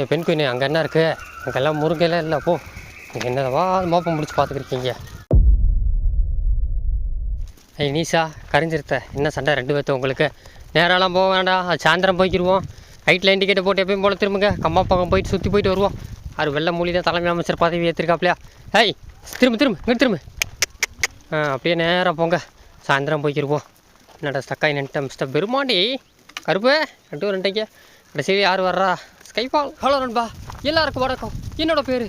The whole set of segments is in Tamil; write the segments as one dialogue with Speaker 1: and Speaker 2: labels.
Speaker 1: ஏ பெண் குயினு அங்கே என்ன இருக்குது அங்கெல்லாம் முருங்கைலாம் இல்லை போ. நீங்கள் என்னவா மோப்பம் முடிச்சு பார்த்துக்கிருக்கீங்க. ஏய் நீஷா கரைஞ்சிருத்த. என்ன சண்டை ரெண்டு பேர்த்து உங்களுக்கு? நேரெல்லாம் போக வேண்டாம். அது சாயந்தரம் போய்க்கிருவோம். நைட் லைன் டிக்கெட்டை போட்டு எப்பயும் போல திரும்புங்க. கம்மா பக்கம் போயிட்டு சுற்றி போயிட்டு வருவோம். அது வெள்ளை மூலி தான் தலைமை அமைச்சர் பதவி ஏற்றிருக்காப்லையா ஏய் திரும்ப திரும்ப இங்கே திரும்ப. ஆ அப்படியே நேராக போங்க. சாயந்தரம் போய்க்கிருவோம். என்னடா ஸ்டக்காய் நின்ட்டேன் மிஸ்டர் பெருமாண்டி? கருப்பு ரெண்டு ரெண்டைக்கு. கடைசியில் யார் வர்றா? ஸ்கைஃபால் ஹலோ நண்பா. எல்லாருக்கும் வணக்கம். என்னோடய பேர்?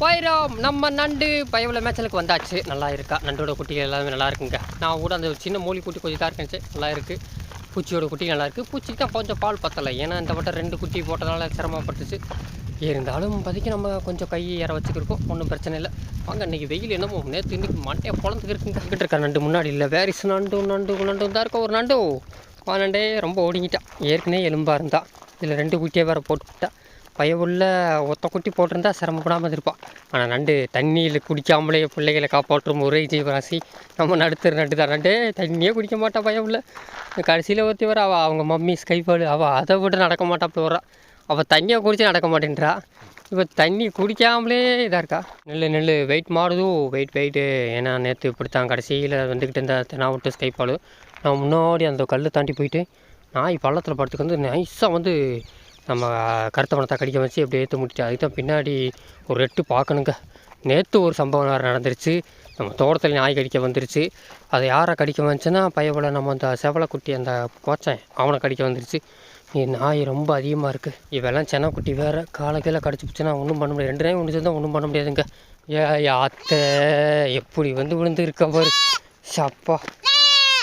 Speaker 1: வைரம் நம்ம நண்டு பயவில் மேச்சலுக்கு வந்தாச்சு. நல்லா இருக்கா? நண்டோட குட்டிகள் எல்லாமே நல்லா இருக்குங்க. நான் கூட அந்த சின்ன மூலி குட்டி கொஞ்சம் தான் இருக்கேன் நல்லா இருக்குது பூச்சியோட குட்டி நல்லா இருக்குது பூச்சிக்கு தான் கொஞ்சம் பால் பத்தலை. ஏன்னா இந்த வட்டம் ரெண்டு குட்டி போட்டதால சிரமப்பட்டுச்சு. இருந்தாலும் இப்போதைக்கு நம்ம கொஞ்சம் கை ஏற வச்சுக்கிருக்கோம். ஒன்றும் பிரச்சனை இல்லை. வாங்க இன்றைக்கி வெயில் என்னமோ நேற்று இன்னைக்கு மண்டையை பொழந்துக்கு இருக்குங்க இருக்கா நண்டு முன்னாடி இல்லை. வேரிஸ் நண்டு? நண்டு நண்டு தான் இருக்க ஒரு நண்டு. வா நண்டே ரொம்ப ஓடிங்கிட்டான் ஏற்கனவே எலும்பாக இருந்தான் இதில் ரெண்டு குட்டியை வேறு போட்டுவிட்டா பயவுள்ள ஒத்த குட்டி போட்டிருந்தா சிரமப்படாமல் இருப்பான் ஆனால் நண்டு தண்ணியில் குடிக்காமலே பிள்ளைகளை காப்பாற்றும் ஒரே ஜீவராசி. நம்ம நடுத்துற நண்டு தான். நண்டே தண்ணியே குடிக்க மாட்டா பயவுள்ள கடைசியில் ஒருத்தி வர அவள் அவங்க மம்மி ஸ்கைபால் அவள் அதை விட நடக்க மாட்டா அப்படி வர்றா. அவள் தண்ணியை குடிச்சு நடக்க மாட்டேன்றா. இப்போ தண்ணி குடிக்காமலே இதாக இருக்கா? நெல் நெல் வெயிட் மாறுதோ? வெயிட் வெயிட்டு ஏன்னா நேற்று இப்படித்தான் கடைசியில் வந்துக்கிட்டு இருந்த தெனா விட்டு ஸ்கைப்பால் நான் முன்னாடி அந்த கல் தாண்டி போயிட்டு நாய் பள்ளத்தில் படுத்துக்கு வந்து நைஸாக வந்து நம்ம கருத்த பணத்தை கடிக்க வச்சு அப்படியே ஏற்ற முடிச்சு அதுக்கு தான் பின்னாடி ஒரு எட்டு பார்க்கணுங்க நேற்று ஒரு சம்பவம் வேறு நடந்துருச்சு. நம்ம தோட்டத்தில் நாய் கடிக்க வந்துருச்சு. அதை யாரை கடிக்க வந்துச்சுன்னா பயவில் நம்ம அந்த செவலைக்குட்டி அந்த கோச்சன் அவனை கடிக்க வந்துருச்சு. நீ நாய் ரொம்ப அதிகமாக இருக்குது இவெல்லாம் சென்னக்குட்டி வேறு காலை கீழே கடிச்சு போச்சுன்னா ஒன்றும் பண்ண முடியாது. ரெண்டு நாய் ஒன்று ஒன்றும் பண்ண முடியாதுங்க. ஏ அத்தை எப்படி வந்து விழுந்து இருக்க பாரு. சப்பா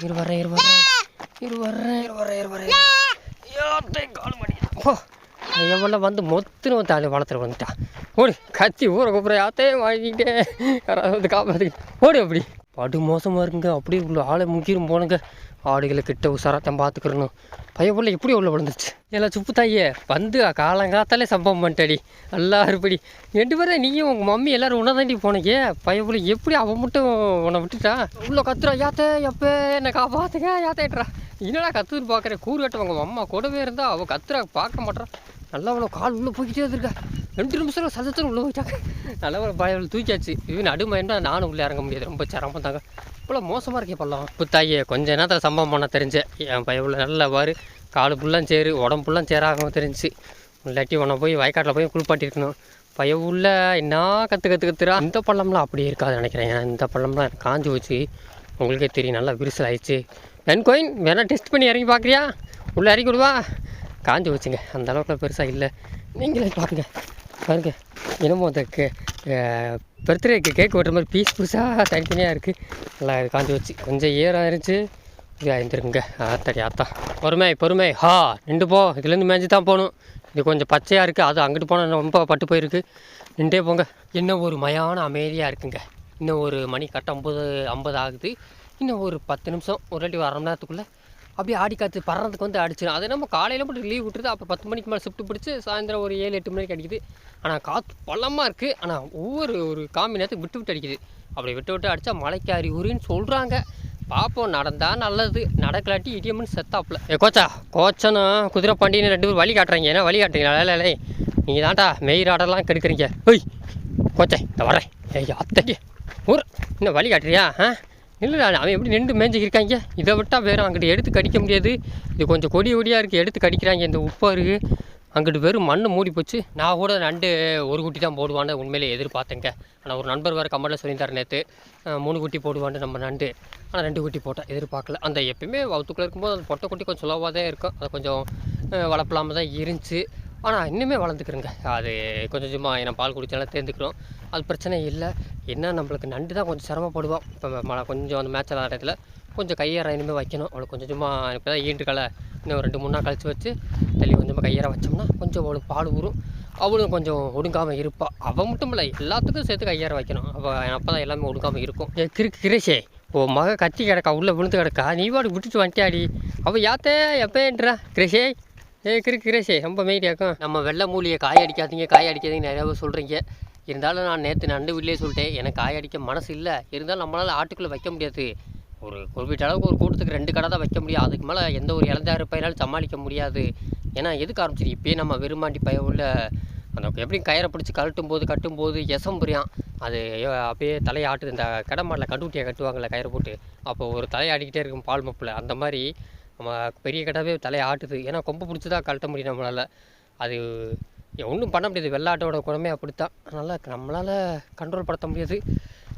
Speaker 1: இரு வரேன் இரு வரேன் இரு வரேன் இரு வரேன் இரு வரேன் யாத்தை கால் ஓ எவ்வளோ வந்து வந்து தாலி வளர்த்துட்டு வந்துட்டான் ஓடி கத்தி ஊரை கூப்பிட்ற யாத்தையும் வாங்கிக்கிட்டே யாராவது வந்து காப்பாற்றி ஓடி அப்படி. படு மோசமாக இருக்குங்க அப்படியே உள்ள ஆளை முக்கிரும் போனுங்க. ஆடுகளை கிட்ட உசாராத்தான் பார்த்துக்கிறணும் பையன் எப்படி உள்ள விழுந்துச்சு எல்லாம் சுப்பு தாயே வந்து காலங்காத்தாலே சம்பவம் பண்ணிட்டடி. நல்லா இருப்படி. ரெண்டு பேரும் நீயும் உங்கள் மம்மி எல்லாரும் உன்னை தாண்டி போனீங்க. பையன் எப்படி அவன் மட்டும் உன்னை விட்டுட்டா? உள்ள கத்துறா யாத்தே எப்போ என்னை காப்பாத்துங்க யாத்தேட்றா என்னடா கத்துன்னு பார்க்குறேன் கூறு கட்டவங்க. அம்மா கூடவே இருந்தா அவள் கத்துறா பார்க்க மாட்டான் நல்லா அவ்வளோ கால் உள்ளே போய்கிட்டே இருக்கா ரெண்டு நிமிஷம் சதத்தில் உள்ளே போயிட்டாங்க. நல்லா ஒரு பயம் தூக்கியாச்சு. இவன் நடுமயம்னா நானும் உள்ளே இறங்க முடியாது. ரொம்ப சிரமம் தாங்க. இவ்வளோ மோசமாக இருக்கே பள்ளம். புத்தாயே கொஞ்ச நேரத்தில் சம்பவம் பண்ண தெரிஞ்சேன் என் பையன் உள்ள நல்லா வாரு காலு ஃபுல்லாக சேரு உடம்பு ஃபுல்லாக சேராகவும் தெரிஞ்சு இல்லாட்டி உன்னை போய் வயக்காட்டில் போய் குளிப்பாட்டிருக்கணும் பையன் உள்ள என்ன கற்று கற்று கத்துறா? இந்த பள்ளம்லாம் அப்படி இருக்காது நினைக்கிறேன். ஏன்னா இந்த பள்ளம்லாம் காஞ்சி போச்சு. உங்களுக்கே தெரியும் நல்லா விரிசல் ஆயிடுச்சு பென் கோயின் வேணால் டெஸ்ட் பண்ணி இறங்கி பார்க்குறியா? உள்ளே இறங்கி விடுவா? காஞ்சி வச்சுங்க அந்த அளவுக்கு பெருசாக இல்லை. நீங்களே பாருங்க. பாருங்கள் என்னமோ அந்த கே பர்த்டேக்கு கேக் வெட்டுற மாதிரி பீஸ் பீஸாக தனித்தனியாக இருக்குது நல்லா காஞ்சி வச்சு கொஞ்சம் ஈரம் இருந்துச்சு இதாக இருந்துருக்குங்க ஆத்தாடி ஆத்தா. பொறுமை பொறுமை. ஹா நின்று போ. இதுலேருந்து மேய்ஞ்சி தான் போகணும். இது கொஞ்சம் பச்சையாக இருக்குது அது அங்கிட்டு போனால் ரொம்ப பட்டு போயிருக்கு. நின்றே போங்க. என்ன ஒரு மயான அமைதியாக இருக்குங்க. இன்னும் ஒரு மணி கரெக்டாக ஐம்பது ஐம்பது ஆகுது. இன்னும் ஒரு பத்து நிமிஷம் ஒரு வாட்டி அரை மணி நேரத்துக்குள்ளே அப்படியே ஆடி காற்று பறறதுக்கு வந்து அடிச்சிடும் அது நம்ம காலையில் மட்டும் லீவ் விட்டுருது அப்போ பத்து மணிக்கு மேலே ஷிஃப்ட் பிடிச்சி சாயந்தரம் ஒரு ஏழு எட்டு மணிக்கு அடிக்குது. ஆனால் காற்று பள்ளமாக இருக்குது ஆனால் ஒவ்வொரு ஒரு காமி நேரத்துக்கு விட்டு விட்டு அடிக்குது. அப்படி விட்டு விட்டு அடித்தா மலைக்கு அறிகுறின்னு சொல்கிறாங்க பார்ப்போம் நடந்தால் நல்லது. நடக்கலாட்டி இடியம்னு செத்தாப்புல. ஏ கோச்சா கோச்சனா குதிரை பாண்டியன்னு ரெண்டு பேரும் வழி காட்டுறீங்க. ஏன்னா வழி காட்டுறீங்களா? இல்லை இல்லை நீங்கள் தான்டா மெயில் ஆடெல்லாம் கெடுக்குறீங்க. ஓய் கோச்சை இந்த வரேன் ஏய் அத்தைக்கு. ஊர் இன்னும் வழி காட்டுறியா? ஆ? இல்லை அவன் எப்படி நின்று மேய்ஞ்சி இருக்காங்க? இதை விட்டால் வேறு அங்கிட்டு எடுத்து கடிக்க முடியாது. இது கொஞ்சம் கொடி கொடியாக இருக்குது எடுத்து கடிக்கிறாங்க இந்த உப்பாக இருக்குது அங்கிட்டு வெறும் மண் மூடி போச்சு. நான் கூட நண்டு ஒரு குட்டி தான் போடுவான்னு உண்மையிலே எதிர்பார்த்தேங்க. ஆனால் ஒரு நண்பர் வேறு கமெண்ட்டில் சொல்லியிருந்தார் நேற்று மூணு குட்டி போடுவான்னு நம்ம நண்டு. ஆனால் ரெண்டு குட்டி போட்டேன் எதிர்பார்க்கல. அந்த எப்பயுமே வவுத்துக்குள்ளே இருக்கும்போது அந்த பொட்டை குட்டி கொஞ்சம் சுலவாக தான் இருக்கும். அது கொஞ்சம் வளர்ப்பலாமல் தான் இருந்துச்சு. ஆனால் இன்னுமே வளர்ந்துக்கிறேங்க. அது கொஞ்சம் கொஞ்சமாக நான் பால் குடிச்சாலும் தேர்ந்துக்கிறோம். அது பிரச்சனை இல்லை. என்ன நம்மளுக்கு நண்டு தான் கொஞ்சம் சிரமப்படுவோம். இப்போ மழை கொஞ்சம் அந்த மேட்ச் விளாட இடத்துல கொஞ்சம் கையேற இனிமேல் வைக்கணும். அவளுக்கு கொஞ்சம் கொஞ்சமாக இப்போ தான் ஈண்டு கலை இன்னும் ஒரு ரெண்டு மூணு நாள் கழிச்சு வச்சு தள்ளி கொஞ்சமாக கையேற வச்சோம்னா கொஞ்சம் அவளுக்கு பால் ஊறும். அவளும் கொஞ்சம் ஒடுங்காமல் இருப்பாள் அவள் மட்டும் இல்லை எல்லாத்துக்கும் சேர்த்து கையேற வைக்கணும். அவள் அப்போ தான் எல்லாமே ஒடுங்காமல் இருக்கும். கிறுக்கு கிரேஷே ஓ மக கத்தி கிடக்கா உள்ளே விழுந்து கிடக்கா நீ வாடு விட்டுட்டு வந்துட்டாடி அவள் யாத்தே எப்பேன்றா கிரேஷே. ஏ கிறுக்கு கிரேஷே ரொம்ப மெயிடியாக்கும் நம்ம வெள்ளை மூலியை காய அடிக்காதீங்க காய அடிக்காதீங்க சொல்கிறீங்க இருந்தாலும் நான் நேற்று நண்டு வீட்டிலே சொல்லிட்டேன் எனக்கு காய அடிக்க மனசு இல்லை. இருந்தாலும் நம்மளால் ஆட்டுக்குள்ளே வைக்க முடியாது. ஒரு குறிப்பிட்ட அளவுக்கு ஒரு கூட்டத்துக்கு ரெண்டு கடை தான் வைக்க முடியும். அதுக்கு மேலே எந்த ஒரு இழந்தாயிரம் பயிராலும் சமாளிக்க முடியாது. ஏன்னா எதுக்கு ஆரம்பிச்சிரு? இப்போயே நம்ம வெறுமாண்டி பய உள்ள அந்த எப்படி கயிறை பிடிச்சி கழட்டும் போது கட்டும் போது எசம் புரியும். அது அப்படியே தலையாட்டு இந்த கடமாடில் கண்டுக்குட்டியை கட்டுவாங்கள்ல கயிறை போட்டு. அப்போ ஒரு தலையாடிக்கிட்டே இருக்கும் பால் மப்பில். அந்த மாதிரி நம்ம பெரிய கடாவே தலையாட்டுது ஏன்னா கொம்பு பிடிச்சி தான் கழட்ட முடியும் நம்மளால். அது ஒன்றும் பண்ண முடியாது. வெள்ளாட்டோட குணமே அப்படித்தான். அதனால் நம்மளால் கண்ட்ரோல் படுத்த முடியாது.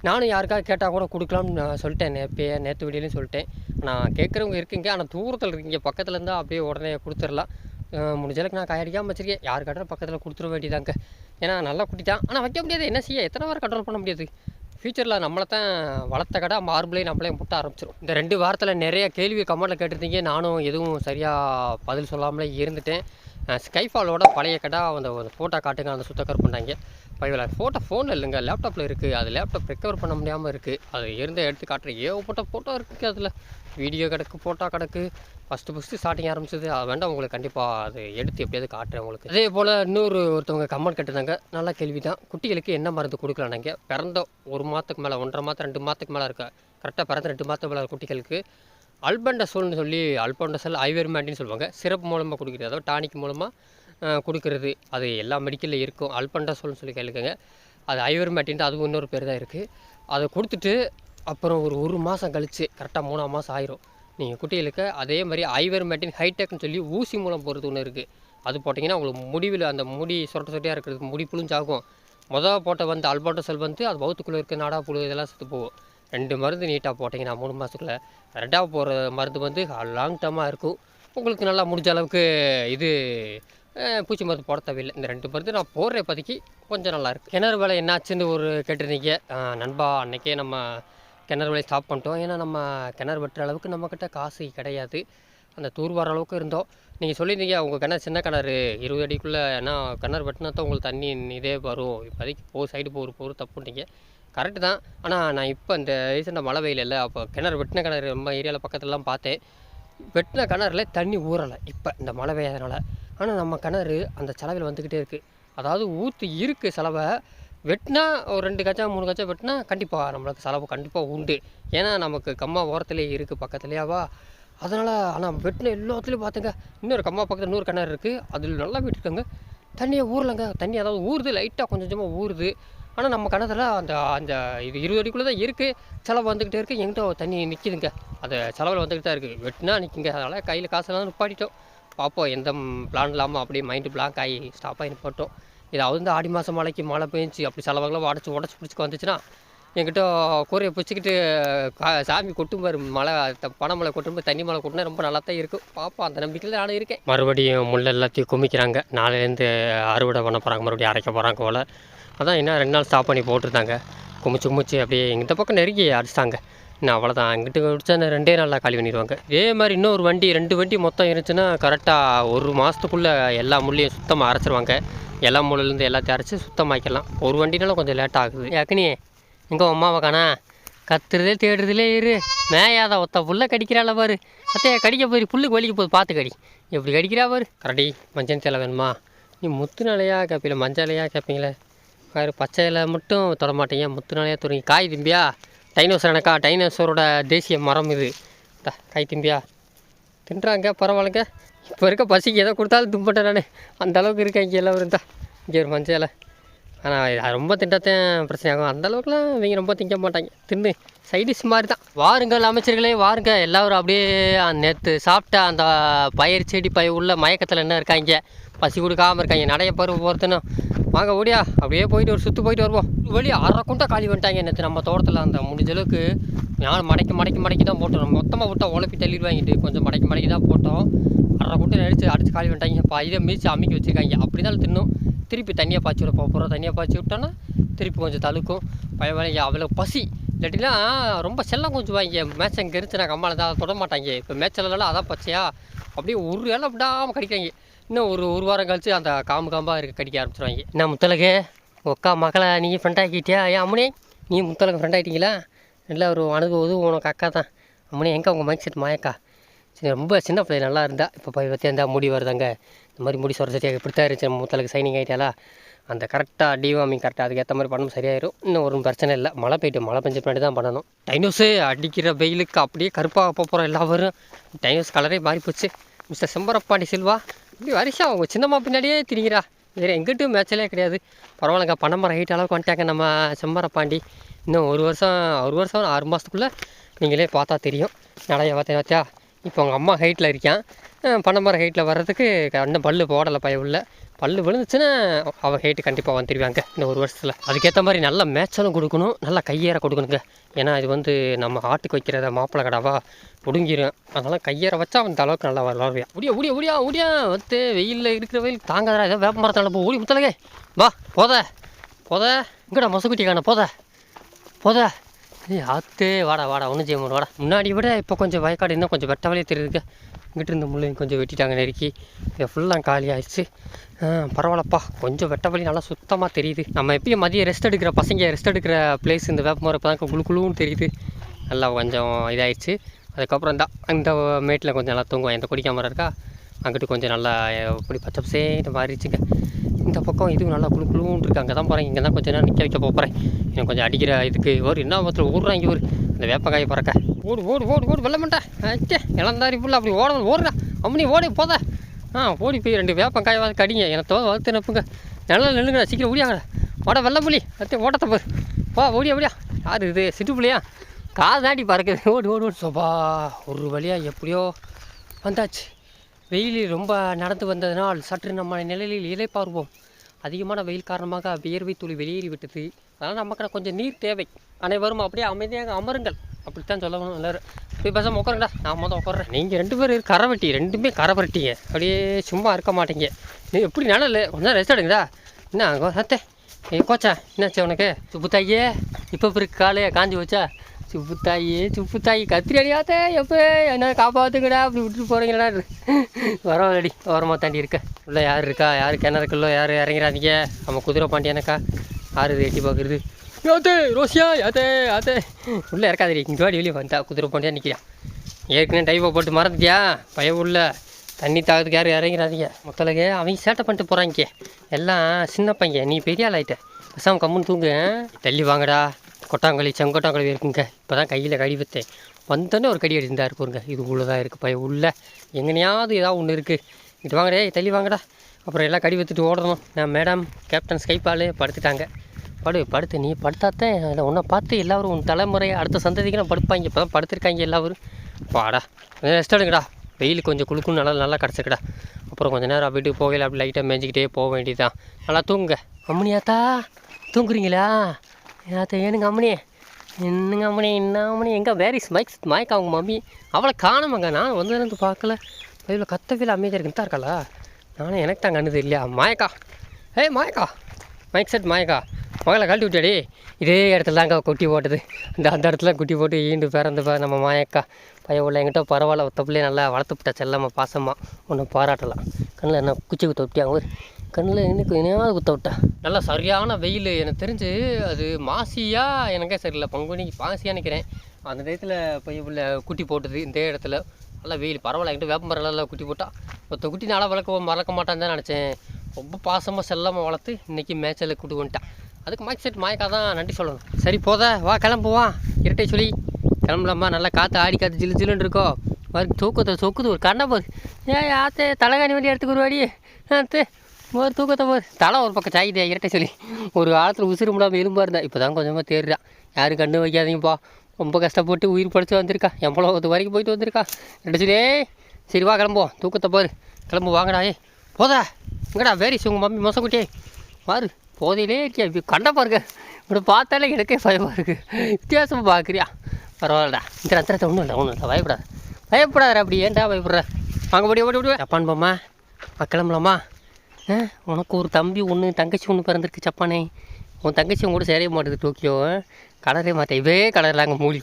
Speaker 1: நானும் யாருக்காவது கேட்டால் கூட கொடுக்கலாம்னு நான் சொல்லிட்டேன். நேப்பே நேற்று வீடியோலையும் சொல்லிட்டேன். நான் கேட்குறவங்க இருக்கீங்க. ஆனால் தூரத்தில் இருக்கீங்க. பக்கத்தில் இருந்தால் அப்படியே உடனே கொடுத்துடலாம். முடிஞ்சளவுக்கு நான் காயடிக்காமல் வச்சிருக்கேன். யார் கட்டுற பக்கத்தில் கொடுத்துட வேண்டியதாங்க. ஏன்னா நல்லா குட்டி தான் ஆனால் வைக்க முடியாது. என்ன செய்ய? எத்தனை வாரம் கண்ட்ரோல் பண்ண முடியாது. ஃப்யூச்சரில் நம்மளை தான் வளர்த்த கடை மார்பிளையும் நம்மளே முட்ட ஆரம்பிச்சிடும் இந்த ரெண்டு வாரத்தில் நிறைய கேள்வி கமெண்ட்டில் கேட்டிருந்தீங்க. நானும் எதுவும் சரியாக பதில் சொல்லாமலே இருந்துட்டேன். ஸ்கைஃபாலோட பழைய கடை அந்த ஒரு ஃபோட்டோ காட்டுங்க அந்த சுத்தக்கர் பண்ணாங்க பைவில் ஃபோட்டோ ஃபோனில் இல்லைங்க லேப்டாப்பில் இருக்குது அது லேப்டாப் ரெக்கவர் பண்ண முடியாமல் இருக்குது அது இருந்த எடுத்து காட்டுற ஏகப்பட்ட ஃபோட்டோ இருக்குது அதில். வீடியோ கிடக்கு ஃபோட்டோ கிடக்கு. ஃபஸ்ட்டு ஃபஸ்ட்டு ஸ்டார்டிங் ஆரம்பிச்சது. அது வேண்டாம் உங்களுக்கு கண்டிப்பாக அது எடுத்து எப்படியாவது காட்டுறேன் உங்களுக்கு. அதே போல் இன்னொரு ஒருத்தவங்க கமெண்ட் கட்டுனாங்க நல்ல கேள்வி தான் குட்டிகளுக்கு என்ன மருந்து கொடுக்கலானாங்க பிறந்த ஒரு மாதத்துக்கு மேலே ஒன்றரை மாதம் ரெண்டு மாதத்துக்கு மேலே இருக்க கரெக்டாக பிறந்த ரெண்டு மாதத்துக்கு மேலே குட்டிகளுக்கு அல்பண்டசோல்னு சொல்லி அல்பண்டசல் ஐவர்மேட்டின்னு சொல்லுவாங்க. சிறப்பு மூலமாக கொடுக்குறது அதாவது டானிக் மூலமாக கொடுக்கறது. அது எல்லா மெடிக்கலில் இருக்கும். அல்பண்டசோல்னு சொல்லி கேளுக்கங்க அது ஐவர்மேட்டின்ட்டு அதுவும் இன்னொரு பேர் தான் இருக்குது அதை கொடுத்துட்டு அப்புறம் ஒரு ஒரு மாதம் கழித்து கரெக்டாக மூணாம் மாதம் ஆயிரும். நீங்கள் குட்டிகளுக்கு அதே மாதிரி ஐவர்மேட்டின் ஹைடெக்னு சொல்லி ஊசி மூலம் போகிறது ஒன்று இருக்குது அது போட்டிங்கன்னா உங்களுக்கு முடிவில் அந்த முடி சொட்ட சொட்டையாக இருக்கிறது முடி புளிஞ்சாகும். மொதல் போட்ட வந்து அல்பண்டசல் வந்து அது பௌத்துக்குள்ளே இருக்க நாடா புழு இதெல்லாம் செத்து போகும். ரெண்டு மருந்து நீட்டாக போட்டிங்கன்னா மூணு மாதத்துக்குள்ள ரெண்டாக போகிற மருந்து வந்து லாங் டேர்மாக இருக்கும். உங்களுக்கு நல்லா முடிஞ்ச அளவுக்கு இது பூச்சி மருந்து போட தேவையில்லை. இந்த ரெண்டு மருந்து நான் போடுற இப்போதைக்கு கொஞ்சம் நல்லாயிருக்கு கிணறு வேலை என்னாச்சுன்னு ஒரு கேட்டிருந்தீங்க. நண்பா அன்னைக்கே நம்ம கிணறு வேலையை ஸ்டாப் பண்ணிட்டோம். ஏன்னா நம்ம கிணறு வெட்டுற அளவுக்கு நம்மக்கிட்ட காசு கிடையாது. அந்த தூர் வர அளவுக்கு இருந்தோம். நீங்கள் சொல்லியிருந்தீங்க உங்கள் கிணறு சின்ன கிணறு இருபது அடிக்குள்ளே ஏன்னா கிணறு வெட்டினா தான் உங்களுக்கு தண்ணி இதே வரும். இப்போதைக்கு போ சைடு போகிற போகிற தப்புன்றீங்க கரெக்டு தான். ஆனால் நான் இப்போ இந்த ரீசெண்டாக மழை வெயில் இல்லை அப்போ கிணறு வெட்டின கிணறு நம்ம ஏரியாவில் பக்கத்துலலாம் பார்த்தேன். வெட்டின கிணறுல தண்ணி ஊறலை இப்போ இந்த மழை பெய்யாதனால. ஆனால் நம்ம கிணறு அந்த செலவில் வந்துக்கிட்டே இருக்குது அதாவது ஊற்று இருக்குது செலவை வெட்டினா ஒரு ரெண்டு கச்சா மூணு கச்சா வெட்டினா கண்டிப்பாக நம்மளுக்கு செலவு கண்டிப்பாக உண்டு. ஏன்னா நமக்கு கம்மா ஓரத்துலேயே இருக்குது பக்கத்துலேயாவா அதனால் ஆனால் வெட்டின எல்லாத்துலேயும் பார்த்துங்க இன்னொரு கம்மா பக்கத்தில் இன்னொரு கிணறு இருக்குது அதில் நல்லா விட்டுருக்காங்க. தண்ணியை ஊறலைங்க. தண்ணி அதாவது ஊறுது லைட்டாக கொஞ்சம் கொஞ்சமாக ஊறுது. ஆனால் நம்ம கிணத்துல அந்த அந்த இது இருபது அடிக்குள்ளே தான் இருக்குது செலவு வந்துக்கிட்டே இருக்குது எங்கிட்ட தண்ணி நிற்கிதுங்க அது செலவில் வந்துக்கிட்டு தான் இருக்குது வெட்டினா நிற்குங்க அதனால் கையில் காசுலாம் நிப்பாட்டிட்டோம். பார்ப்போம் எந்த பிளான் இல்லாமல் அப்படியே மைண்டு பிளாக் ஆகி ஸ்டாப் ஆகி போட்டோம். இதாவது இந்த ஆடி மாதம் மழைக்கு மழை பெஞ்சு அப்படி செலவெல்லாம் உடச்சி உடச்சி பிடிச்சிக்க வந்துச்சுன்னா என்கிட்ட கூரையை பிடிச்சிக்கிட்டு கா- சாமி கொட்டும் பாரு மழை பனை மழை கொட்டும் தண்ணி மழை கொட்டினா ரொம்ப நல்லா தான் இருக்கும் பார்ப்போம் அந்த நம்பிக்கையில் நானும் இருக்கேன். மறுபடியும் முள் எல்லாத்தையும் குமிக்கிறாங்க. நாளையிலேருந்து அறுவடை பண்ண போகிறாங்க மறுபடியும் அரைக்க போகிறாங்க போல். அதான் இன்னும் ரெண்டு நாள் ஸ்டாப் பண்ணி போட்டிருந்தாங்க. குமிச்சு குமிச்சு அப்படியே இந்த பக்கம் நெருங்கி அடிச்சிட்டாங்க. இன்னும் அவ்வளோதான் அங்கிட்டு முடிச்சா ரெண்டே நாளில் காலி பண்ணிடுவாங்க. இதே மாதிரி இன்னொரு வண்டி ரெண்டு வண்டி மொத்தம் இருந்துச்சுன்னா கரெக்டாக ஒரு மாதத்துக்குள்ளே எல்லா முள்ளையும் சுத்தமாக அரைச்சிருவாங்க. எல்லா முள்ளிலேருந்து எல்லாத்தையும் அரைச்சி சுத்தமாக்கிடலாம். ஒரு வண்டினாலும் கொஞ்சம் லேட் ஆகுது. அக்னி எங்கே அம்மாவை காணா? கத்துறதே தேடுறதுலே இரு. மேயாத ஒத்த புல்ல கடிக்கிறாள் பாரு. அத்தையா கடிக்க போய் புல்லுக்கு வலிக்க போகுது பார்த்து கடி. எப்படி கடிக்கிறா பாரு. கரடி மஞ்சள் தேலை வேணுமா? நீ முத்துனாலையா கேட்பீங்களா மஞ்சள் இலையா கேட்பீங்களே வேறு பச்சையில் மட்டும் தொட முத்துனாலே முத்து காய் திம்பியா? டைனோசர் எனக்கா? டைனோசரோட தேசிய மரம் இது. காய் திம்பியா? தின்றாங்க பரவாயில்லைங்க. இப்போ இருக்க பசிக்கு எதை கொடுத்தாலும் தும்பட்டேன் நான். அந்த அளவுக்கு இருக்கேன் இங்கே எல்லாம் இருந்தா இங்கே ஒரு மஞ்சள். ஆனால் ரொம்ப திண்டத்தான் பிரச்சனை ஆகும். அந்த அளவுக்குலாம் இவங்க ரொம்ப திங்க மாட்டாங்க. தின்னு சைடிஷ் மாதிரி தான் வாருங்கள் அமைச்சர்களே வாருங்க எல்லோரும் அப்படியே நேற்று சாப்பிட்ட அந்த பயிர் செடி பயிர் உள்ள மயக்கத்தில் என்ன இருக்காங்க? பசி கொடுக்காம இருக்காங்க. நடைய பருவ போகிறதுன்னு வாங்க ஓடியா. அப்படியே போயிட்டு ஒரு சுற்று போயிட்டு வருவோம். வழி அரை குண்டை காலி வந்துட்டாங்க நேற்று நம்ம தோட்டத்தில் அந்த முடிஞ்ச அளவுக்கு நான் மடக்கி மடக்கி மடக்கி தான் போட்டோம். மொத்தமாக விட்டால் உழப்பி தள்ளிடுவாங்கிட்டு கொஞ்சம் மடக்கி மடக்கி தான் போட்டோம். அரை குண்டை அடித்து அடித்து காலி வந்துட்டாங்க இப்போ இதை மீச்சு அமைக்கி வச்சுருக்காங்க. அப்படி தான் தின்னும். திருப்பி தனியாக பாய்ச்சி விட போகிறோம் தனியாக பாய்ச்சி விட்டோன்னா திருப்பி கொஞ்சம் தழுக்கும். பயவலைங்க அவ்வளோ பசி. இல்லாட்டினா ரொம்ப செல்லம் கொஞ்சம் வாங்க மேட்ச் அங்கே இருந்துச்சு நான் கம்மாவில் தான் தொட மாட்டாங்க. இப்போ மேட்ச்லலாம் அதான் பச்சையா? அப்படியே ஒரு வேலை விடாமல் கடிக்கிறாங்க. இன்னும் ஒரு ஒரு வாரம் கழிச்சு அந்த காம்பு காம்பாக இருக்க கடிக்க ஆரம்பிச்சிருவாங்க. என்ன முத்தலகு ஒக்கா மகளை நீ ஃப்ரெண்ட் ஆக்கிட்டியா? ஏன் அம்மனே நீ முத்தலகு ஃப்ரெண்ட் ஆகிட்டீங்களா நல்லா ஒரு அனுபவது உனக்கு அக்கா தான். அம்மனே எங்கே உங்கள் மைக் செட் மாயக்கா சரி ரொம்ப சின்ன பிள்ளை நல்லா இருந்தா இப்போ போய் பற்றி இருந்தால் முடி வருதாங்க. இந்த மாதிரி முடி சொல்கிற சரியாக இப்படி தான் இருந்துச்சு நம்ம முத்தலுக்கு சைனிங் ஆகிட்டாலா அந்த கரெக்டாக டிவாமிங் கரெக்டாக அதுக்கேற்ற மாதிரி பண்ணணும் சரியாயிரும். இன்னும் ஒரு பிரச்சனை இல்லை. மழை பெய்ட்டு மழை பெஞ்ச பின்னாடி தான் பண்ணணும். டைனோஸு அடிக்கிற வெயிலுக்கு அப்படியே கருப்பாக போகிறோம் எல்லாரும். டைனோஸ் கலரே மாறி போச்சு மிஸ்டர் செம்பரப்பாண்டி செல்வா இப்படி வரிசா உங்கள் சின்னம்மா பின்னாடியே திரிகிறா. வேறு எங்கிட்டும் மேட்சலே கிடையாது. பரவாயில்லங்க பணமரம் ஹைட் அளவுக்கு வந்துட்டாங்க நம்ம செம்மர பாண்டி. இன்னும் ஒரு வருஷம் ஒரு வருஷம் ஆறு மாதத்துக்குள்ளே நீங்களே பார்த்தா தெரியும். நடைய பார்த்தா பார்த்தியா இப்போ உங்கள் அம்மா ஹைட்டில் இருக்கேன். பனைமரம் ஹைட்டில் வர்றதுக்கு இன்னும் பல்லு போடலை பய உள்ள பல்லு விழுந்துச்சுன்னா அவள் ஹைட்டு கண்டிப்பாக வந்துடுவாங்க இந்த ஒரு வருஷத்தில். அதுக்கேற்ற மாதிரி நல்ல மேய்ச்சலும் கொடுக்கணும். நல்லா கையேற கொடுக்கணுங்க. ஏன்னா இது வந்து நம்ம ஆட்டுக்கு வைக்கிறத மாப்பிள்ளை கடாவா பிடுங்கிரும். அதனால் கையேற வச்சா அந்த அளவுக்கு நல்லா வளருவியா முடியா முடியா முடியா முடியா வந்து வெயிலில் இருக்கிற வெயில் தாங்காதா ஏதோ வேப்ப மரத்தால் போ ஓடி முத்தலகே வா போத. போத. இங்கடா மொசக்குட்டி காண போத. போத. ஏய் ஆத்து வாடா வாடா. ஒன்று செய்ய வாடா. முன்னாடி விட இப்போ கொஞ்சம் வயக்காடு இன்னும் கொஞ்சம் வெட்டவலே தெரியுதுங்க. இங்கிட்டு இருந்த முள்ளையும் கொஞ்சம் வெட்டிட்டாங்க நெருக்கி. இது ஃபுல்லாக காலி ஆயிடுச்சு. பரவாயில்லப்பா. கொஞ்சம் வெட்டவழி நல்லா சுத்தமாக தெரியுது. நம்ம எப்பயும் மதியம் ரெஸ்ட் எடுக்கிற பசங்க ரெஸ்ட் எடுக்கிற பிளேஸ் இந்த வேப்பமரம் இப்போ தான் குழு குழுவும் தெரியுது. நல்லா கொஞ்சம் இதாயிடுச்சு. அதுக்கப்புறம் தான் இந்த மேட்டில் கொஞ்சம் நல்லா தூங்குவோம் எந்த குடிக்காமல் இருக்கா? அங்கிட்டு கொஞ்சம் நல்லா இப்படி பச்சை பசேன்னு மாறிடுச்சுங்க. இந்த பக்கம் இதுவும் நல்லா குழு குழுன்னு இருக்குது அங்கே தான் போகிறேன் இங்கே தான் கொஞ்சம் நேரம் நிற்க வைக்க போகிறேன் எனக்கு கொஞ்சம் அடிக்கிற இதுக்கு ஒரு என்ன மொத்தத்தில் ஓடுறாங்க ஒரு இந்த வேப்பங்காயை பறக்க. ஓடு ஓடு ஓடு ஓடு வெள்ள மாட்டேன் அச்சே இளந்தாரி புள்ள அப்படி ஓட ஓடுறா அம்மனி ஓடி போத ஆ ஓடி போய் ரெண்டு வேப்பம் காயவாது கடிங்க. எனக்கு தோ வளர்த்து நப்புங்க நல்லா நில்லுங்க சீக்கிரம் ஓடியாங்கடா ஓட வெள்ள புலி. அத்தே ஓட்டத்தை போய் போ ஓடியா ஓடியா யார் இது? சிட்டு புள்ளியா காது தாண்டி பறக்குது. ஓடு ஓடு ஓடு. சோபா ஒரு வழியாக எப்படியோ வந்தாச்சு. வெயில் ரொம்ப நடந்து வந்ததினால் சற்று நம்ம நிழலில் இலைப்பார்வோம் அதிகமான வெயில் காரணமாக வியர்வை துளி வெளியேறி விட்டது அதனால் நமக்கு கொஞ்சம் நீர் தேவை. அனைவரும் அப்படியே அமைதியாக அமருங்கள். அப்படித்தான் சொல்லணும் எல்லாரும். போய் பேசாம உட்காருங்கடா. நான் மொதல் உட்காறேன் நீங்கள் ரெண்டு பேரும் கரை வெட்டி ரெண்டுமே கரை வெட்டிங்க. அப்படியே சும்மா இருக்க மாட்டீங்க. நீ எப்படி நிழல் கொஞ்சம் ரெஸ்ட் எடுங்கடா. என்ன அங்கே சத்தே ஏ கோச்சா என்னாச்சு உனக்கு? சுப்புத்தாயே இப்போ இருக்கு காலையே? காஞ்சி வச்சா சுப்புத்தாயி சுப்புத்தாயி கத்திரி அடியாத்தே எப்போ என்ன காப்பாற்றுங்கடா அப்படி விட்டுட்டு போகிறீங்களா வரவாடி ஓரமாக தாண்டி இருக்க. உள்ள யார் இருக்கா? யார் கிணறுக்குள்ளோ யார் இறங்கிறாதீங்க? நம்ம குதிரை பாண்டியனக்கா? யார் எட்டி பார்க்குறது. யாத்தே ரோசியா யாத்தே யாத்தே உள்ளே இறக்காதடி இங்கே வாடி வெளியே வந்தா குதிரை பாண்டியா நிற்கிறான் ஏற்கனவே டைவை போட்டு மறந்துட்டியா? பயம் உள்ள. தண்ணி தாகத்துக்கு யாரும் இறங்கிறாதீங்க மொத்தலகே அவங்க சேட்டை பண்ணிட்டு போகிறாங்க எல்லாம் சின்ன பையன். நீ பெரிய ஆள் ஆயிட்ட பசாம கம்முன்னு தூங்கு. தள்ளி வாங்கடா. கொட்டாங்களி செங்கொட்டாங்களி இருக்குங்க இப்போ தான் கையில் கடி வைத்தேன். வந்தோடனே ஒரு கடி அடிந்தா இருக்குங்க இது உள்ளே தான் இருக்குது பையன் உள்ள. எங்கனையாவது ஏதாவது ஒன்று இருக்குது இது வாங்கடே தள்ளி வாங்கடா. அப்புறம் எல்லாம் கடி வைத்துட்டு ஓடணும். நான் மேடம் கேப்டன் ஸ்கைப்பால் படுத்துட்டாங்க. படு படுத்து நீ படுத்தாத்தேன் அதில் உன்னை பார்த்து எல்லாரும் உன் தலைமுறை அடுத்த சந்ததிக்கு நான் படுப்பாங்க. இப்போ தான் படுத்திருக்காங்க எல்லாரும். பாடா ரெஸ்ட் எடுங்கடா. வெயில் கொஞ்சம் குளுக்கும் நல்லா நல்லா கிடச்சிருக்கடா. அப்புறம் கொஞ்சம் நேரம் வீட்டுக்கு போகல அப்படி லைட்டாக மேய்ஞ்சிக்கிட்டே போக வேண்டியதுதான். நல்லா தூங்குங்க. அம்மனியாத்தா தூங்குறீங்களா? ஏத்தா ஏனுங்க அம்மனி? என்னங்க அம்மனி என்ன அம்மனி? எங்கே வேரிஸ் மைக்ஸ் மைக் அவங்க மம்மி. அவளை காணமாங்க. நான் வந்து பார்க்கல. இவ்வளோ கத்தவியில் அமைதியாக இருக்குன்னு தான் இருக்காளா நானும் எனக்கு தான் கண்ணுது இல்லையா? மாயக்கா. ஏய் மாயக்கா. Mic set மாயக்கா. மகளை கழட்டி விட்டாடி இதே இடத்துல தாங்க குட்டி போட்டது. இந்த அந்த இடத்துல குட்டி போட்டு ஈண்டு பிறந்து நம்ம மாயக்கா பையன் உள்ள எங்கிட்ட பரவாயில்ல தப்புலேயே நல்லா வளர்த்து விட்டா செல்லம்மா பாசமாக ஒன்று பாராட்டலாம். கண்ணில் என்ன குச்சி குத்த விட்டியாங்க ஒரு கண்ணில் இன்னைக்கு இனியாவது குத்த விட்டா? நல்லா சரியான வெயில் எனக்கு தெரிஞ்சு அது மாசியா எனக்கே சரியில்லை பங்குனிக்கு மாசியாக நினைக்கிறேன். அந்த டயத்தில் பைய உள்ள குட்டி போட்டது இந்த இடத்துல. நல்லா வெயில் பரவாயில்ல என்கிட்ட வேப்ப மரம் குட்டி போட்டா. ஒருத்த குட்டி நல்லா வளர்க்க மறக்க மாட்டான்னு தான் நினச்சேன். ரொம்ப பாசமாக செல்லமாக வளர்த்து இன்றைக்கி மேய்ச்சலில் கூட்டு வந்துட்டான் அதுக்கு மைக் செட் மாயக்கா தான் நன்றி சொல்லணும். சரி போத? வா கிளம்புவா இரட்டை சொல்லி கிளம்பலாமா? நல்லா காற்று ஆடி காற்று ஜிலு ஜிலுன்னு இருக்கோ. வரு தூக்கத்தை சொக்குது ஒரு கண்ணை போகுது ஏ ஆத்தே தலைகாணி வண்டி எடுத்துக்கு ஒரு வாடி ஒரு தூக்கத்தை போகுது தலை ஒரு பக்கம் சாயுதே இரட்டை சொல்லி ஒரு காலத்தில் உசுறு முடியாமல் எலும்பாக இருந்தா இப்போ தான் கொஞ்சமாக தேடுறான் யாரும் கண்ணு வைக்காதீங்கப்பா. ரொம்ப கஷ்டப்பட்டு உயிர் படைச்சு வந்திருக்கா. எவ்வளோ இது வரைக்கும் போயிட்டு வந்திருக்கா. இரட்டை சொல்லி சரி வா கிளம்புவோம். தூக்கத்தை போரு. கிளம்பு வாங்கடா ஏய். போதா? இங்கடா வேரிஸ் உங்கள் மம்மி மொசக்குட்டியே? வாரு போதையிலே இருக்கியா இப்படி கண்ட பாருங்க. இப்படி பார்த்தாலே எனக்கே பயமாக இருக்குது வித்தியாசமாக பார்க்குறியா? பரவாயில்லடா. இந்த ரத்திரத்தை ஒன்றும் இல்லை ஒன்றும் இல்லை. பயப்படாத. பயப்படாத அப்படி. ஏன்டா பயப்படுற? வாங்க முடியும் ஓடி ஓடி ஜப்பான் போம்மா. கிளம்பலாமா? உனக்கு ஒரு தம்பி ஒன்று தங்கச்சி ஒன்று பிறந்திருக்கு ஜப்பானே. உன் தங்கச்சி உன் கூட சேரவே மாட்டேது டோக்கியோ. கலரே மாட்டேன். இதே கலரில் அங்கே மூலி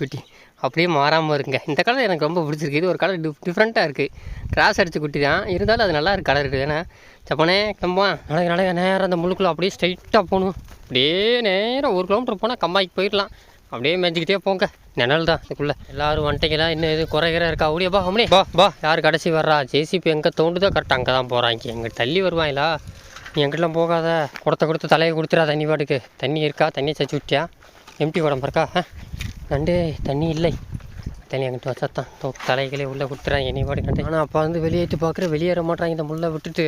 Speaker 1: அப்படியே மாறாமல் இருங்க. இந்த கலர் எனக்கு ரொம்ப பிடிச்சிருக்கு. இது ஒரு கலர் டிஃப் டிஃப்ரெண்ட்டாக இருக்குது கிராஸ் அடிச்ச குட்டி தான். இருந்தாலும் அது நல்லா இருக்கு கலர் இருக்குது ஏன்னா ஜப்பானே கிளம்புவான் நடக்க நடக்க நேரம் அந்த முழுக்குள்ள அப்படியே ஸ்ட்ரைட்டாக போகணும். அப்படியே நேரம் ஒரு கிலோமீட்டர் போனால் கம்மாய்க்கு போயிடலாம். அப்படியே மேய்ஞ்சிக்கிட்டே போங்க. நிழல் தான் இதுக்குள்ளே. எல்லாரும் வந்துட்டீங்களா? இன்னும் எதுவும் குறைகிற இருக்கா? அப்படியே பா அப்படியே பா பா யார் கடைசி வர்றா? ஜேசிபி எங்கே தோண்டுதோ கரெக்டாக அங்கே தான் போகிறாங்க எங்கே தள்ளி வருவாங்களா? நீ எங்கிட்டலாம் போகாத. கொடுத்த கொடுத்து தலையை கொடுத்துடா தண்ணி பாட்டுக்கு. தண்ணி இருக்கா? தண்ணியை சச்சி விட்டியா? எம்டி உடம்பு இருக்கா? நண்டு தண்ணி இல்லை. தண்ணி அங்கிட்டு தோ தலைகளே உள்ளே கொடுத்துறாங்க என்னை பாடி கண்டேன் ஆனால் அப்போ வந்து வெளியேட்டு பார்க்குற வெளியேற மாட்டாங்க இந்த முள்ளை விட்டுட்டு.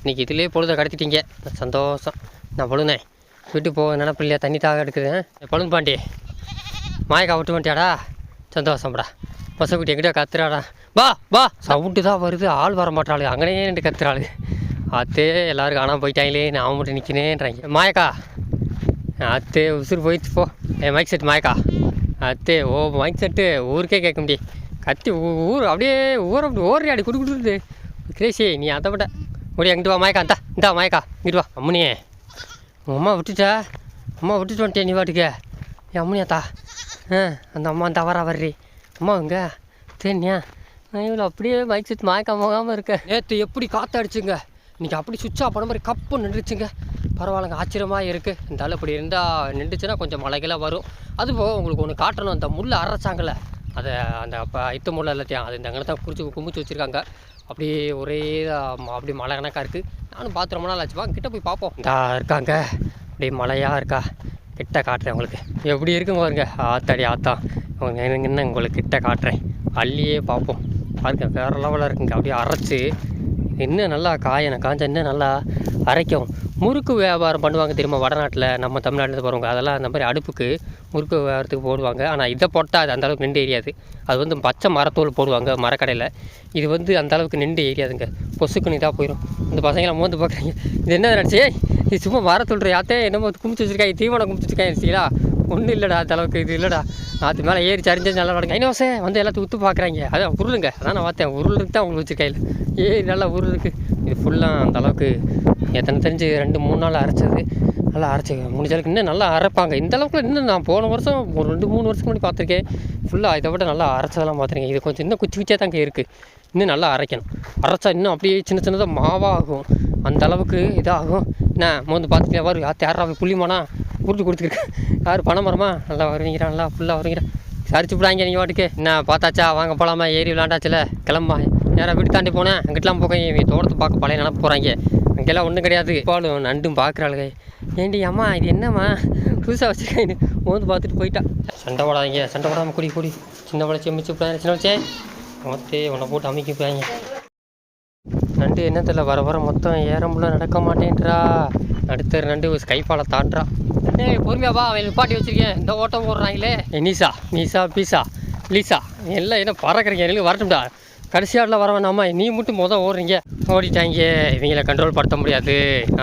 Speaker 1: இன்னைக்கு இதிலே பொழுத கடத்திட்டீங்க. சந்தோஷம். நான் பொழுனேன். விட்டு போக நினப்பு இல்லையா? தண்ணி தாக எடுக்குது பொழுது பாண்டி. மாயக்கா விட்டு வந்துட்டியாடா? சந்தோஷம்டா பசக்குட்டி எங்கிட்ட கத்துறாடா. பா பா சவுண்டு தான் வருது. ஆள் வர மாட்டாளு அங்கனே நின்று கத்துறாளு அத்தே எல்லாரும் காணாமல் போயிட்டாங்களே நான் மட்டும் நிற்கினேன்றாங்க மாயக்கா அத்தே உசுறு போயிடுச்சு போ. ஏ மைக் செட் மாயக்கா. அத்தே ஓ மைக் செட்டு ஊருக்கே கேட்க முடியும் கத்தி ஊர் அப்படியே ஊர் அப்படி ஓடுறி அடி குடு குடுக்குது கிரேசி நீ அதை விட. ஓடி அங்கிட்டு வா மயக்கா இந்தா இந்தா மயக்கா. இங்கிட்டு வா அம்முனியே. உங்கள் அம்மா விட்டுட்டா அம்மா விட்டுட்டு வந்துட்டேன் நீ வாட்டுக்க என் அம்மனியாத்தா ஆ அந்த அம்மா தவறா வர்றி அம்மா இங்க தெரியா நான் இவ்வளோ அப்படியே மைக் செட் மயக்கம் போகாமல் இருக்கேன் நேற்று எப்படி காற்று அடிச்சுங்க இன்றைக்கி அப்படி சுவிட்ச் ஆஃப் பண்ண மாதிரி கப்பு நின்றுச்சுங்க. பரவாயில்லங்க ஆச்சரியமாக இருக்குது இருந்தாலும் இப்படி இருந்தால் நின்றுச்சுன்னா கொஞ்சம் மழைகளாக வரும். அது போக உங்களுக்கு ஒன்று காட்டணும் அந்த முள்ளை அரைச்சாங்கல்ல. அதை அந்த அப்போ இத்து முள்ள எல்லாத்தையும் அது இந்த அங்கே தான் குறிச்சு குமிச்சு வச்சுருக்காங்க. அப்படியே ஒரே அப்படி மழை கணக்காக இருக்குது நானும் பார்த்து ரொம்ப நாள் ஆச்சுப்பா கிட்டே போய் பார்ப்போம் இந்தா இருக்காங்க. அப்படியே மழையாக இருக்கா? கிட்ட காட்டுறேன் உங்களுக்கு. எப்படி இருக்குங்க பாருங்க. ஆத்தாடி ஆத்தா. உங்க என்ன உங்களுக்கு கிட்ட காட்டுறேன். அள்ளியே பார்ப்போம் பாருங்க வேறு லெவலில் இருக்குங்க. அப்படியே அரைச்சி இன்னும் நல்லா காயணும் காஞ்ச இன்னும் நல்லா அரைக்கும்? முறுக்கு வியாபாரம் பண்ணுவாங்க தெரியுமா வடநாட்டில்? நம்ம தமிழ்நாட்டில் போகிறவங்க அதெல்லாம் அந்த மாதிரி அடுப்புக்கு முறுக்கு வியாபாரத்துக்கு போடுவாங்க. ஆனால் இதை போட்டால் அது அந்த அளவுக்கு நின்று ஏரியாது அது வந்து பச்சை மரத்தூள் போடுவாங்க மரக்கடையில். இது வந்து அந்த அளவுக்கு நின்று ஏரியாதுங்க பொசுக்குன்னு இதாக போயிடும் இந்த பசங்களாம் மோந்து பார்க்குறீங்க. இது என்ன நினச்சி? இது சும்மா மரத்தூள் யாத்தே என்னமோ குமிச்சு வச்சிருக்காங்க. தீவனம் குமிச்சு வச்சிருக்காங்க சரிங்களா ஒன்றும் இல்லைடா அந்த அளவுக்கு இது இல்லைடா. நாற்று மேலே ஏறி சரிஞ்சு நல்லா நடங்க ஐநோசே வந்து எல்லாத்தையும் உத்து பார்க்குறாங்க அதான் உருளுங்க. அதான் நான் பார்த்தேன். உருளுக்கு தான் உங்களுக்கு கையில் ஏறி நல்லா உருளுக்கு இது ஃபுல்லாக அந்த அளவுக்கு எத்தனை தெரிஞ்சு ரெண்டு மூணு நாள் அரைச்சது. நல்லா அரைச்சி முடிஞ்ச அளவுக்கு இன்னும் நல்லா அரைப்பாங்க. இந்த அளவுக்கு இன்னும் நான் போன வருஷம் ஒரு ரெண்டு மூணு வருஷத்துக்கு முன்னாடி பார்த்துருக்கேன். ஃபுல்லாக இதை விட நல்லா அரைச்சதெல்லாம் பார்த்துருக்கேன். இது கொஞ்சம் இன்னும் குச்சி குச்சியாக தாங்க இருக்குது இன்னும் நல்லா அரைக்கணும். அரைச்சா இன்னும் அப்படியே சின்ன சின்னதாக மாவாகும். அந்த அளவுக்கு இதாகும். என்ன மோந்து பார்த்துட்டு வரும் யார் யாரா புள்ளிமானா உருட்டு கொடுத்துருக்கேன் யார் பணமரமா நல்லா வருவீங்கிறான் நல்லா ஃபுல்லாக வருவீங்க சரிச்சு விடாங்க நீங்கள் வாட்டுக்கு. என்ன பார்த்தாச்சா? வாங்க போகலாமா ஏறி விளாண்டாச்சுல கிளம்பா நேராக வீட்டு தாண்டி போனேன். அங்கிட்டலாம் போக இவங்க தோட்டத்தை பார்க்க பழைய நினப்பு போகிறாங்க அங்கெல்லாம் ஒன்றும் கிடையாது. பாலும் நண்டும் பார்க்குறாளுங்க. ஏண்டி அம்மா இது என்னம்மா? புதுசாக வச்சுருக்கேன் மோந்து பார்த்துட்டு போயிட்டா. சண்டை போடாதீங்க. சண்டை போடாமல் குடி குடி. சின்ன வளச்சி மிச்சு போய் சின்ன வச்சே மொத்தே உன்னை போட்டு அமைக்க போயாங்க நண்டு என்ன தெரியல வர வர மொத்தம் ஏற முடியல நடக்க மாட்டேன்றா. நடுத்தர் நண்டு ஸ்கைஃபாலை தாண்டுறா. டேய் பொறுமையாப்பா அவன் பாட்டி வச்சிருக்கேன். இந்த ஓட்டம் போடுறாங்களே. ஏய், நீசா நீசா பீசா லீசா. எல்லாம் என்ன பறக்குறீங்க? எனக்கு வரட்டும்டா. கடைசி ஆட்டில் வர வேணாமா? நீ மட்டும் மொதல் ஓடுறீங்க. ஓடிட்டாங்க. இவங்கள கண்ட்ரோல் படுத்த முடியாது.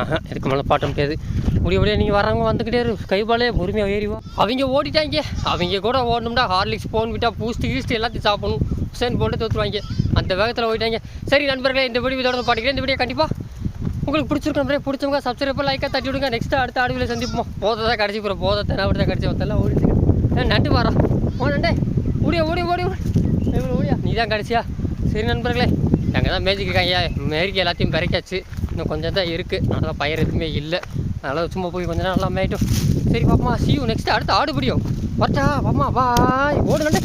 Speaker 1: ஆஹா இதுக்கு மேலே பாட்ட முடியாது. முடிய முடியாது நீங்கள் வரவங்க வந்துக்கிட்டே இரு. கைபாலே பொறுமையாக ஏறிவோம் அவங்க ஓடிட்டாங்க. அவங்க கூட ஓடணும்டா. ஹார்லிக்ஸ் போன் விட்டால் பூஸ்ட்டு கீஸ்ட்டு எல்லாத்தையும் சாப்பிடணும். உசேன் போட்டு தோற்றுவாங்க அந்த வேகத்தில் ஓடிட்டாங்க. சரி நண்பர்களே இந்த வீடியோ தொடர்ந்து பாட்டிக்கிறேன் இந்த வீடியோ கண்டிப்பாக உங்களுக்கு பிடிச்சிருக்கோம் நம்பரே பிடிச்சவங்க சப்ஸ்கிரைப் லைக்காக தட்டி விடுங்க. நெக்ஸ்ட் அடுத்த ஆடுவில் சந்திப்போம். போதை தான் கடைசி போகிற போதை தான் தான் கடைசி வந்தெல்லாம் ஓடிச்சுங்க நண்டு வரோம் ஓ நண்டே ஓடியா ஓடி ஓடி ஓடி ஓடியா. நீ தான் கடைசியா? சரி நண்பர்களே. நாங்கள் தான் மேஜிக் மேரிக்கு எல்லாத்தையும் பிறக்காச்சு இன்னும் கொஞ்சம் தான் இருக்குது அதனால் பயிர் எதுவுமே இல்லை. அதனால் சும்மா போய் கொஞ்ச நேரம் நல்லா மேய்ட்டும் சரி பாப்பா சியூ நெக்ஸ்ட் அடுத்து ஆடு பிடியும். வரட்டா பாப்பா பாய் ஓடு நண்டே.